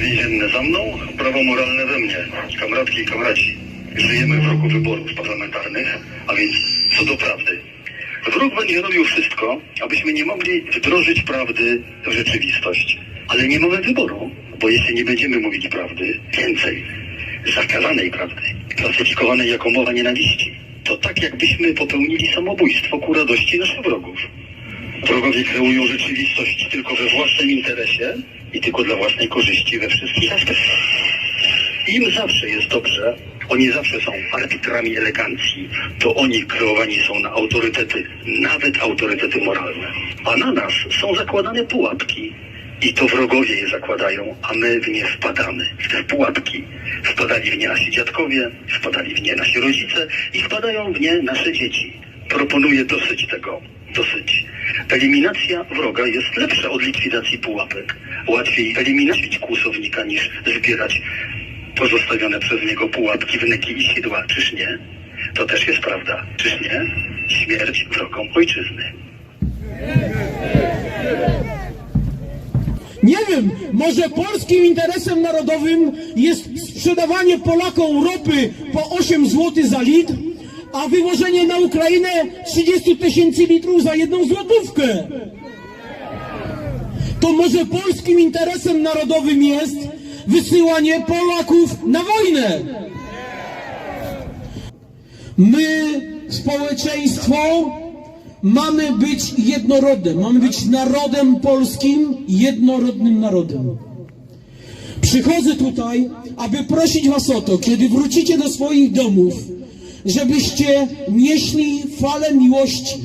Więzienne za mną, prawo moralne we mnie. Kamratki i kamraci. Żyjemy w roku wyborów parlamentarnych, a więc co do prawdy. Wróg będzie robił wszystko, abyśmy nie mogli wdrożyć prawdy w rzeczywistość. Ale nie mamy wyboru, bo jeśli nie będziemy mówić prawdy, więcej, zakazanej prawdy, klasyfikowanej jako mowa nienawiści, to tak jakbyśmy popełnili samobójstwo ku radości naszych wrogów. Wrogowie kreują rzeczywistość tylko we własnym interesie i tylko dla własnej korzyści we wszystkich aspektach. Im zawsze jest dobrze, oni zawsze są arbitrami elegancji, to oni kreowani są na autorytety, nawet autorytety moralne. A na nas są zakładane pułapki. I to wrogowie je zakładają, a my w nie wpadamy. W te pułapki wpadali w nie nasi dziadkowie, wpadali w nie nasi rodzice i wpadają w nie nasze dzieci. Proponuję dosyć tego. Dosyć. Eliminacja wroga jest lepsza od likwidacji pułapek. Łatwiej eliminować kłusownika niż zbierać pozostawione przez niego pułapki, wnyki i sidła. Czyż nie? To też jest prawda. Czyż nie? Śmierć wrogom ojczyzny. Nie wiem, może polskim interesem narodowym jest sprzedawanie Polakom ropy po 8 zł za litr, a wywożenie na Ukrainę 30 tysięcy litrów za jedną złotówkę. To może polskim interesem narodowym jest wysyłanie Polaków na wojnę. My, społeczeństwo, mamy być jednorodem, mamy być narodem polskim, jednorodnym narodem. Przychodzę tutaj, aby prosić Was o to, kiedy wrócicie do swoich domów, żebyście nieśli falę miłości,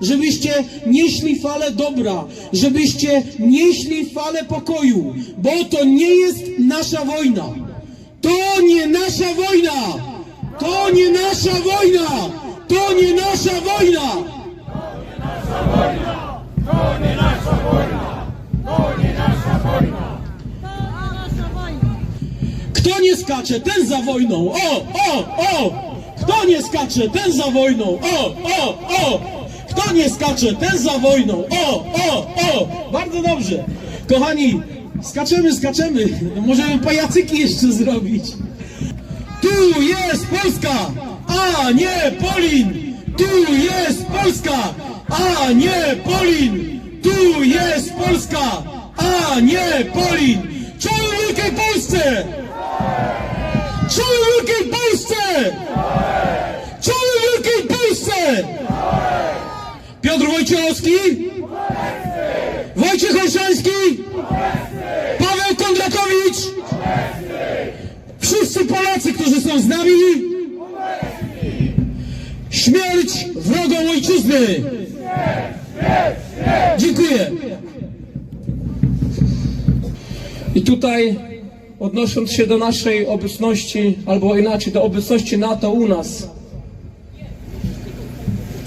żebyście nieśli falę dobra, żebyście nieśli falę pokoju, bo to nie jest nasza wojna. To nie nasza wojna! To nie nasza wojna! To nie nasza wojna! Kto nie skacze, ten za wojną. O, o, o! Kto nie skacze, ten za wojną. O, o, o! Kto nie skacze, ten za wojną. O, o, o! Bardzo dobrze. Kochani, skaczemy, skaczemy. Możemy pajacyki jeszcze zrobić. Tu jest Polska, a nie Polin. Tu jest Polska, a nie Polin. Tu jest Polska, a nie Polin. Czołem Wielkiej Polsce! Czołem Wielkiej Polsce! Piotr Wojciechowski? Wojciech Olszański? Paweł Kondratowicz? Wszyscy Polacy, którzy są z nami? Śmierć wrogom ojczyzny! Dziękuję. I tutaj, odnosząc się do naszej obecności, albo inaczej, do obecności NATO u nas,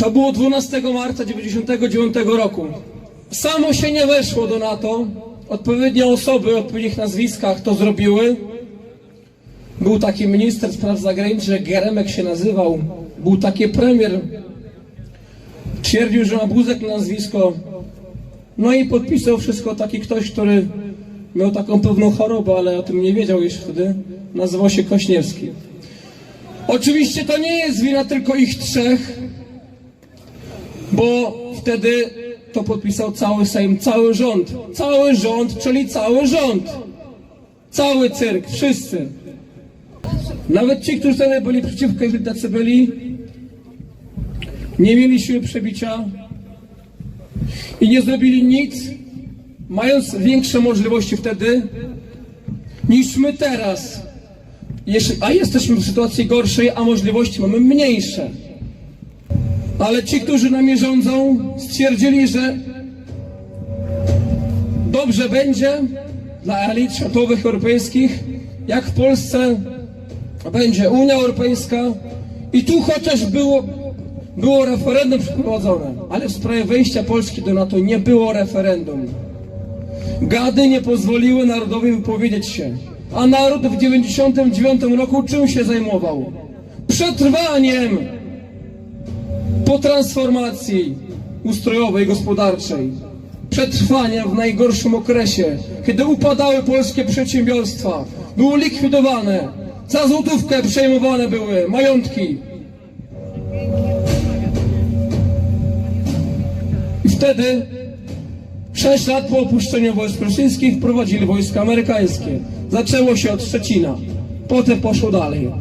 to było 12 marca 1999 roku. Samo się nie weszło do NATO. Odpowiednie osoby o odpowiednich nazwiskach to zrobiły. Był taki minister spraw zagranicznych, Geremek się nazywał. Był taki premier. Twierdził, że ma Buzek na nazwisko. No i podpisał wszystko taki ktoś, który miał taką pewną chorobę, ale o tym nie wiedział jeszcze wtedy. Nazywał się Kośniewski. Oczywiście to nie jest wina tylko ich trzech, bo wtedy to podpisał cały Sejm, cały rząd. Cały rząd, czyli cały rząd. Cały cyrk, wszyscy. Nawet ci, którzy wtedy byli przeciwko, jeżeli byli, nie mieli siły przebicia i nie zrobili nic, mając większe możliwości wtedy niż my teraz. A jesteśmy w sytuacji gorszej, a możliwości mamy mniejsze. Ale ci, którzy nami rządzą, stwierdzili, że dobrze będzie dla elit światowych, europejskich, jak w Polsce będzie Unia Europejska i tu chociaż było, było referendum przeprowadzone, ale w sprawie wejścia Polski do NATO nie było referendum. Gady nie pozwoliły narodowi wypowiedzieć się, a naród w 99 roku czym się zajmował? Przetrwaniem! Po transformacji ustrojowej, gospodarczej. przetrwania w najgorszym okresie, kiedy upadały polskie przedsiębiorstwa, były likwidowane, za złotówkę przejmowane były majątki. I wtedy, sześć lat po opuszczeniu wojsk rosyjskich, wprowadzili wojska amerykańskie. Zaczęło się od Szczecina, potem poszło dalej.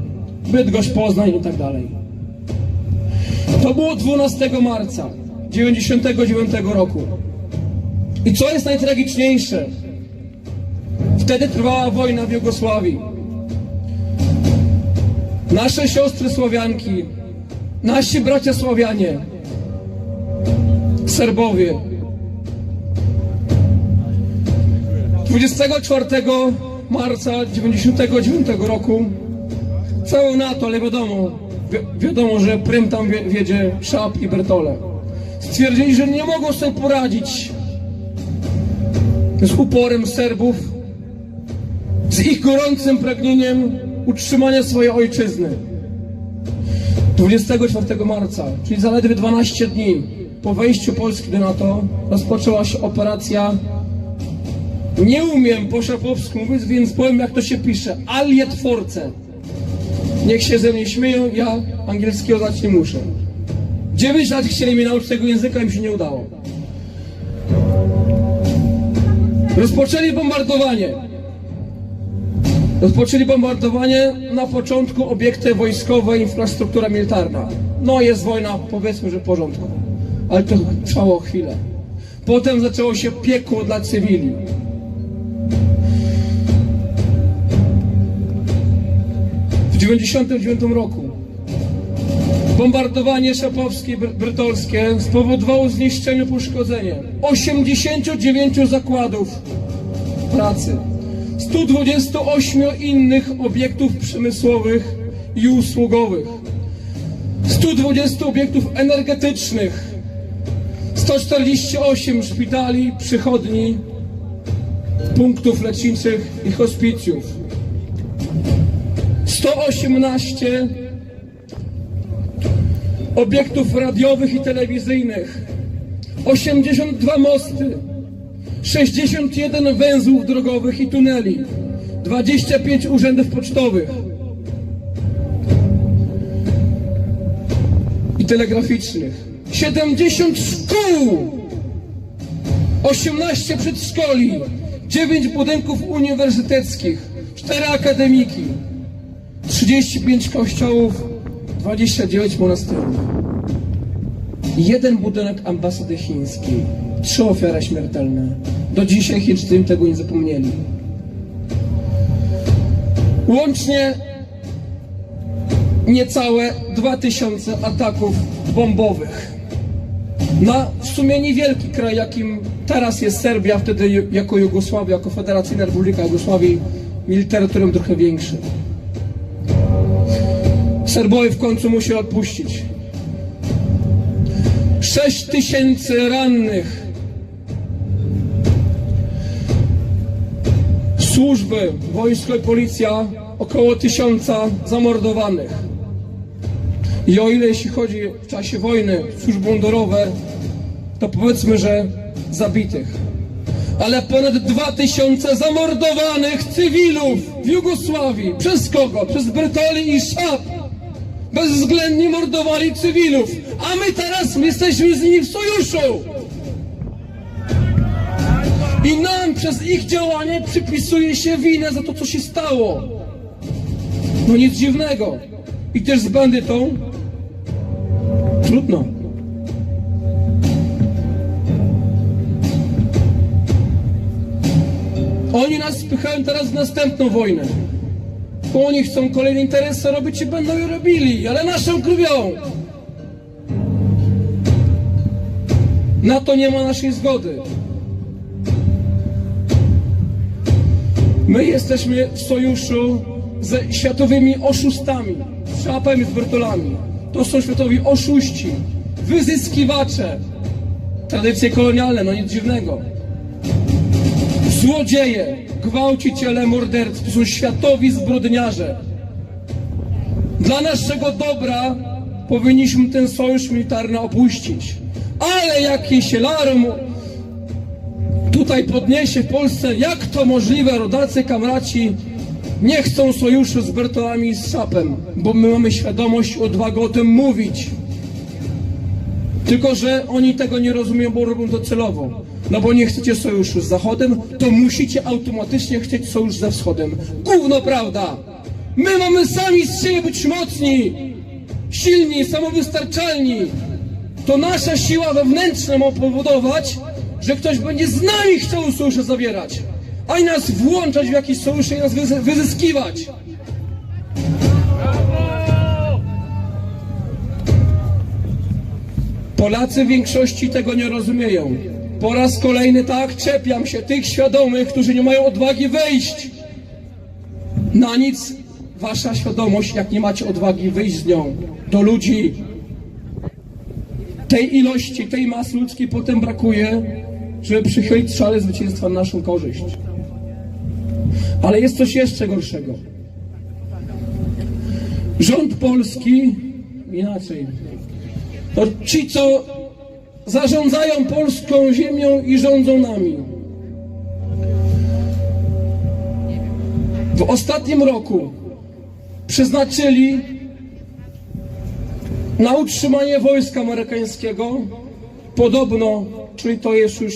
Bydgoszcz, Poznań i tak dalej. To było 12 marca 99 roku. I co jest najtragiczniejsze? Wtedy trwała wojna w Jugosławii. Nasze siostry Słowianki, nasi bracia Słowianie, Serbowie. 24 marca 99 roku całe NATO, ale wiadomo, wi- wiadomo, że prym tam wie- wiedzie Szap i Bertole. Stwierdzili, że nie mogą sobie poradzić z uporem Serbów, z ich gorącym pragnieniem utrzymania swojej ojczyzny. 24 marca, czyli zaledwie 12 dni po wejściu Polski do NATO, rozpoczęła się operacja. Nie umiem po szapowsku mówić, więc powiem jak to się pisze. Allied Force. Niech się ze mnie śmieją, ja angielskiego znać nie muszę. 9 lat chcieli mnie nauczyć tego języka, im się nie udało. Rozpoczęli bombardowanie. Rozpoczęli bombardowanie na początku obiekty wojskowe, infrastruktura militarna. No jest wojna, powiedzmy, że w porządku. Ale to trwało chwilę. Potem zaczęło się piekło dla cywili. 1999 roku. Bombardowanie szapowskie, br- brytolskie spowodowało zniszczenie, poszkodzenie. 89 zakładów pracy, 128 innych obiektów przemysłowych i usługowych, 120 obiektów energetycznych, 148 szpitali, przychodni, punktów leczniczych i hospicjów, 118 obiektów radiowych i telewizyjnych, 82 mosty, 61 węzłów drogowych i tuneli, 25 urzędów pocztowych i telegraficznych, 70 szkół, 18 przedszkoli, 9 budynków uniwersyteckich, 4 akademiki, 35 kościołów, 29 monasterów. Jeden budynek ambasady chińskiej. Trzy ofiary śmiertelne. Do dzisiaj Chińczycy tego nie zapomnieli. Łącznie niecałe 2000 ataków bombowych. Na w sumie niewielki kraj, jakim teraz jest Serbia, wtedy jako Jugosławia, jako Federacyjna Republika Jugosławii, mieli terytorium trochę większe. Serbowie w końcu musieli odpuścić. 6 tysięcy rannych. Służby, wojsko i policja około tysiąca zamordowanych. I o ile jeśli chodzi w czasie wojny służby mundurowe, to powiedzmy, że zabitych. Ale ponad dwa tysiące zamordowanych cywilów w Jugosławii. Przez kogo? Przez Bertoli i Szap bezwzględnie mordowali cywilów, a my teraz jesteśmy z nimi w sojuszu. I nam przez ich działanie przypisuje się winę za to, co się stało. No nic dziwnego. I też z bandytą trudno. Oni nas spychają teraz w następną wojnę. Oni chcą kolejne interesy robić i będą je robili, ale naszą krwią. Na to nie ma naszej zgody. My jesteśmy w sojuszu ze światowymi oszustami, z Szapem i z Bertolami. To są światowi oszuści, wyzyskiwacze. Tradycje kolonialne, no nic dziwnego. Złodzieje, gwałciciele, mordercy to są światowi zbrodniarze. Dla naszego dobra powinniśmy ten sojusz militarny opuścić. Ale jakieś larum tutaj podniesie w Polsce, jak to możliwe, rodacy, kamraci nie chcą sojuszu z Bertolami i z Szapem, bo my mamy świadomość, odwagę o tym mówić. Tylko, że oni tego nie rozumieją, bo robią to celowo. No bo nie chcecie sojuszu z Zachodem, to musicie automatycznie chcieć sojusz ze Wschodem. Gówno prawda! My mamy sami z siebie być mocni, silni, samowystarczalni. To nasza siła wewnętrzna ma powodować, że ktoś będzie z nami chciał sojusze zawierać, a nie nas włączać w jakieś sojusze i nas wyzy- wyzyskiwać. Polacy w większości tego nie rozumieją. Po raz kolejny tak czepiam się tych świadomych, którzy nie mają odwagi wejść. Na nic wasza świadomość, jak nie macie odwagi wyjść z nią do ludzi. Tej ilości, tej masy ludzkiej potem brakuje, żeby przychylić szale zwycięstwa na naszą korzyść. Ale jest coś jeszcze gorszego. Rząd polski, inaczej, to ci, co zarządzają polską ziemią i rządzą nami. W ostatnim roku przeznaczyli na utrzymanie wojska amerykańskiego podobno, czyli to jest już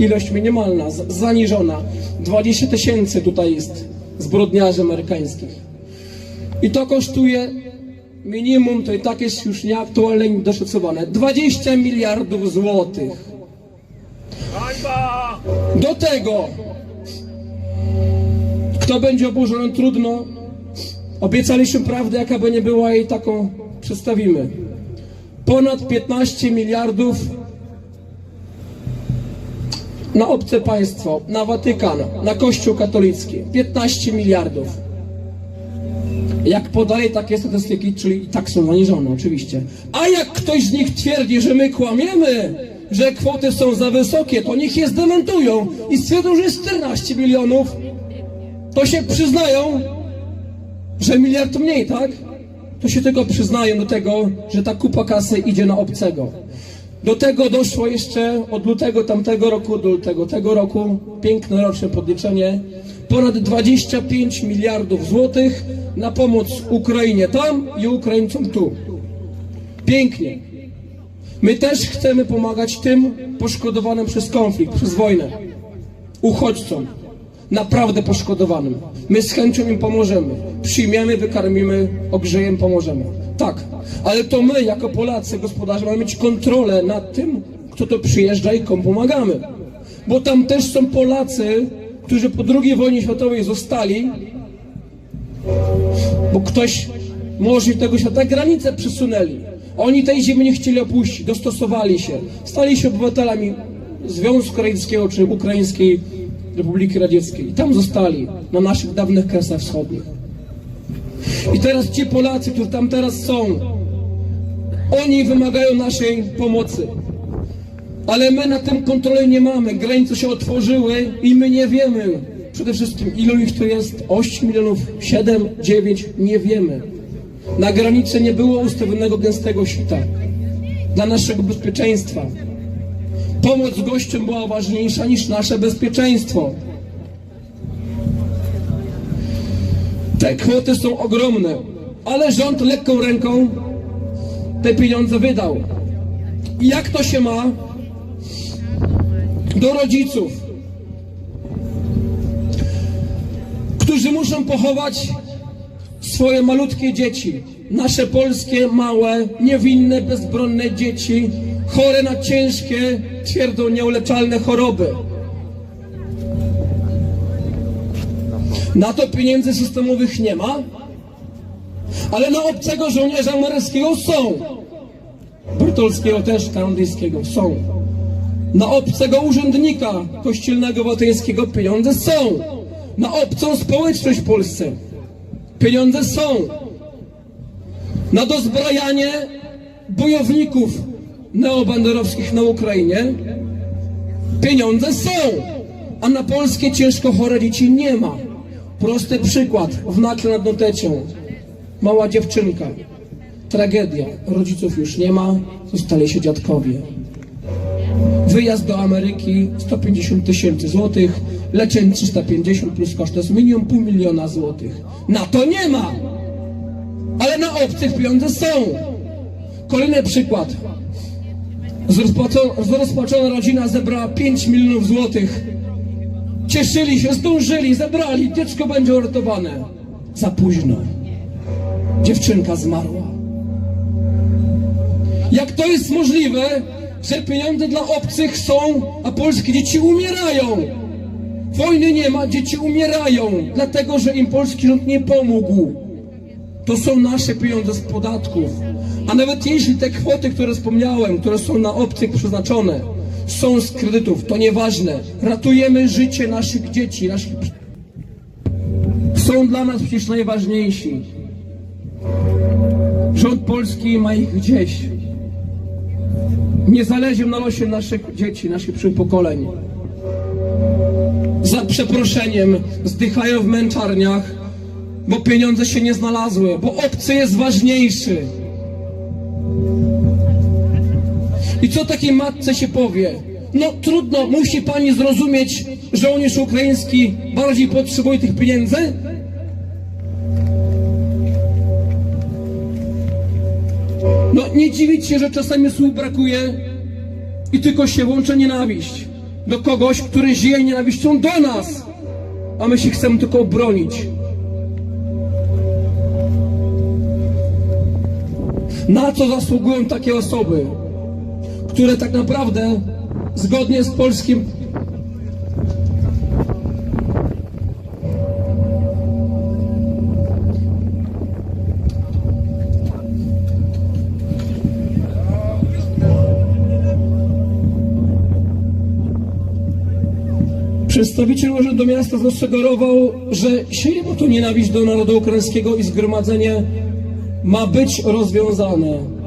ilość minimalna, zaniżona, 20 tysięcy tutaj jest zbrodniarzy amerykańskich. I to kosztuje minimum, to i tak jest już nieaktualne i doszacowane, 20 miliardów złotych. Do tego, kto będzie oburzony, trudno. Obiecaliśmy prawdę, jaka by nie była i taką przedstawimy. Ponad 15 miliardów na obce państwo, na Watykan, na Kościół katolicki. 15 miliardów. Jak podaje takie statystyki, czyli i tak są zaniżone oczywiście. A jak ktoś z nich twierdzi, że my kłamiemy, że kwoty są za wysokie, to niech je zdementują i stwierdzą, że jest 14 milionów, to się przyznają, że miliard mniej, tak? To się tego przyznają do tego, że ta kupa kasy idzie na obcego. Do tego doszło jeszcze od lutego tamtego roku do lutego tego roku, piękne roczne podliczenie, ponad 25 miliardów złotych na pomoc Ukrainie tam i Ukraińcom tu. Pięknie. My też chcemy pomagać tym poszkodowanym przez konflikt, przez wojnę, uchodźcom, naprawdę poszkodowanym. My z chęcią im pomożemy. Przyjmiemy, wykarmimy, ogrzejemy, pomożemy. Tak, ale to my, jako Polacy, gospodarze, mamy mieć kontrolę nad tym, kto to przyjeżdża i komu pomagamy. Bo tam też są Polacy, którzy po II wojnie światowej zostali, bo ktoś może tego świata granice przesunęli. Oni tej ziemi nie chcieli opuścić, dostosowali się, stali się obywatelami Związku Radzieckiego czy Ukraińskiej Republiki Radzieckiej. I tam zostali, na naszych dawnych kresach wschodnich. I teraz ci Polacy, którzy tam teraz są, oni wymagają naszej pomocy. Ale my na tym kontroli nie mamy. Granice się otworzyły i my nie wiemy przede wszystkim, ilu ich tu jest. 8 milionów, 7, 9, nie wiemy. Na granicy nie było ustawionego gęstego sita dla naszego bezpieczeństwa. Pomoc gościom była ważniejsza niż nasze bezpieczeństwo. Te kwoty są ogromne, ale rząd lekką ręką te pieniądze wydał. I jak to się ma do rodziców, którzy muszą pochować swoje malutkie dzieci, nasze polskie, małe, niewinne, bezbronne dzieci, chore na ciężkie, twierdzą nieuleczalne choroby. Na to pieniędzy systemowych nie ma, ale na obcego żołnierza amerykańskiego są. Brytolskiego też, kanadyjskiego są. Na obcego urzędnika kościelnego watyńskiego pieniądze są. Na obcą społeczność w Polsce pieniądze są. Na dozbrajanie bojowników neobanderowskich na Ukrainie pieniądze są. A na polskie ciężko chore dzieci nie ma. Prosty przykład. W Nakle nad Notecią. Mała dziewczynka. Tragedia. Rodziców już nie ma. Zostali się dziadkowie. Wyjazd do Ameryki 150 tysięcy złotych, leczenie 350 plus koszt to jest minimum pół miliona złotych. Na to nie ma! Ale na obcych pieniądze są. Kolejny przykład. Zrozpaczona, zrozpaczona rodzina zebrała 5 milionów złotych. Cieszyli się, zdążyli, zebrali, dziecko będzie uratowane. Za późno. Dziewczynka zmarła. Jak to jest możliwe, że pieniądze dla obcych są, a polskie dzieci umierają? Wojny nie ma, dzieci umierają, dlatego że im polski rząd nie pomógł. To są nasze pieniądze z podatków. A nawet jeśli te kwoty, które wspomniałem, które są na obcych przeznaczone, są z kredytów, to nieważne. Ratujemy życie naszych dzieci, naszych... Są dla nas przecież najważniejsi. Rząd polski ma ich gdzieś. Nie zależy na losie naszych dzieci, naszych przyszłych pokoleń. Za przeproszeniem zdychają w męczarniach, bo pieniądze się nie znalazły, bo obcy jest ważniejszy. I co takiej matce się powie? No trudno, musi pani zrozumieć, żołnierz ukraiński bardziej potrzebuje tych pieniędzy? No nie dziwić się, że czasami słów brakuje i tylko się łączy nienawiść do kogoś, który żyje nienawiścią do nas, a my się chcemy tylko obronić. Na co zasługują takie osoby, które tak naprawdę zgodnie z polskim Przedstawiciel Urzędu Miasta zasugerował, że sieje mu tu nienawiść do narodu ukraińskiego i zgromadzenie ma być rozwiązane.